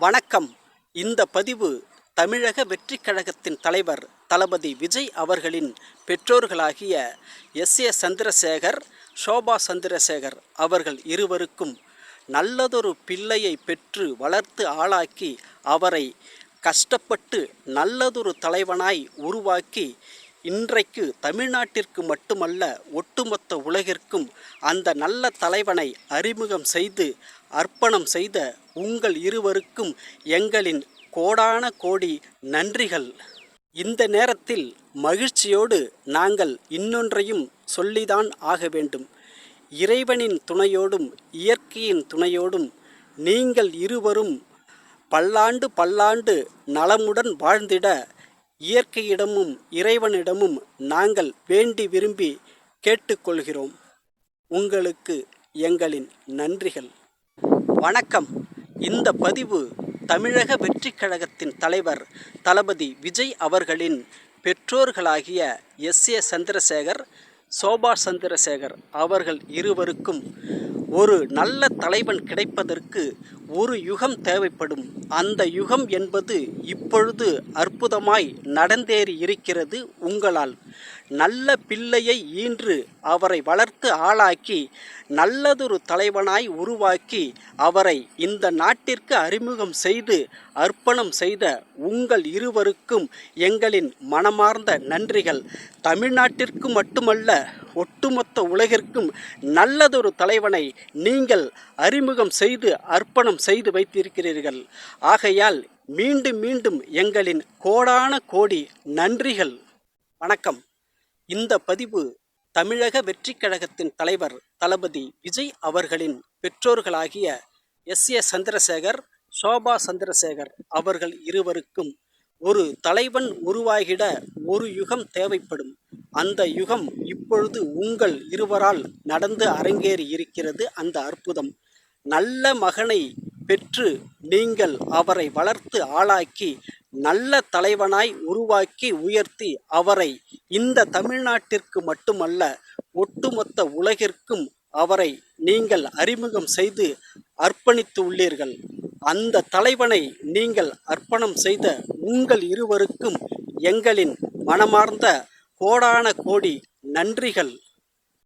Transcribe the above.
வணக்கம். இந்த பதிவு தமிழக வெற்றிக் கழகத்தின் தலைவர் தளபதி விஜய் அவர்களின் பெற்றோர்களாகிய எஸ். ஏ. சந்திரசேகர் சோபா சந்திரசேகர் அவர்கள் இருவருக்கும் நல்லதொரு பிள்ளையை பெற்று வளர்த்து ஆளாக்கி அவரை கஷ்டப்பட்டு நல்லதொரு தலைவனாய் உருவாக்கி இன்றைக்கு தமிழ்நாட்டிற்கு மட்டுமல்ல ஒட்டுமொத்த உலகிற்கும் அந்த நல்ல தலைவனை அறிமுகம் செய்து அர்ப்பணம் செய்த உங்கள் இருவருக்கும் எங்களின் கோடான கோடி நன்றிகள். இந்த நேரத்தில் மகிழ்ச்சியோடு நாங்கள் இன்னொன்றையும் சொல்லிதான் ஆக வேண்டும். இறைவனின் துணையோடும் இயற்கையின் துணையோடும் நீங்கள் இருவரும் பல்லாண்டு பல்லாண்டு நலமுடன் வாழ்ந்திட இயற்கையிடமும் இறைவனிடமும் நாங்கள் வேண்டி விரும்பி கேட்டுக்கொள்கிறோம். உங்களுக்கு எங்களின் நன்றிகள். வணக்கம். இந்த பதிவு தமிழக வெற்றிக் கழகத்தின் தலைவர் தளபதி விஜய் அவர்களின் பெற்றோர்களாகிய எஸ். ஏ. சந்திரசேகர் சோபா சந்திரசேகர் அவர்கள் இருவருக்கும் ஒரு நல்ல தலைவன் கிடைப்பதற்கு ஒரு யுகம் தேவைப்படும். அந்த யுகம் என்பது இப்பொழுது அற்புதமாய் நடந்தேறி இருக்கிறது உங்களால். நல்ல பிள்ளையை ஈன்று அவரை வளர்த்து ஆளாக்கி நல்லதொரு தலைவனாய் உருவாக்கி அவரை இந்த நாட்டிற்கு அறிமுகம் செய்து அர்ப்பணம் செய்த உங்கள் இருவருக்கும் எங்களின் மனமார்ந்த நன்றிகள். தமிழ்நாட்டிற்கு மட்டுமல்ல ஒட்டுமொத்த உலகிற்கும் நல்லதொரு தலைவனை நீங்கள் அறிமுகம் செய்து அர்ப்பணம் செய்து வைத்திருக்கிறீர்கள். ஆகையால் மீண்டும் மீண்டும் எங்களின் கோடான கோடி நன்றிகள். வணக்கம். இந்த பதிவு தமிழக வெற்றிக் கழகத்தின் தலைவர் தளபதி விஜய் அவர்களின் பெற்றோர்களாகிய எஸ். ஏ. சந்திரசேகர் சோபா சந்திரசேகர் அவர்கள் இருவருக்கும் ஒரு தலைவன் உருவாகிட ஒரு யுகம் தேவைப்படும். அந்த யுகம் இப்பொழுது உங்கள் இருவரால் நடந்து அரங்கேறி இருக்கிறது அந்த அற்புதம். நல்ல மகனை பெற்று நீங்கள் அவரை வளர்த்து ஆளாக்கி நல்ல தலைவனாய் உருவாக்கி உயர்த்தி அவரை இந்த தமிழ்நாட்டிற்கு மட்டுமல்ல ஒட்டுமொத்த உலகிற்கும் அவரை நீங்கள் அறிமுகம் செய்து அர்ப்பணித்து உள்ளீர்கள். அந்த தலைவனை நீங்கள் அர்ப்பணம் செய்த உங்கள் இருவருக்கும் எங்களின் மனமார்ந்த கோடான கோடி நன்றிகள்.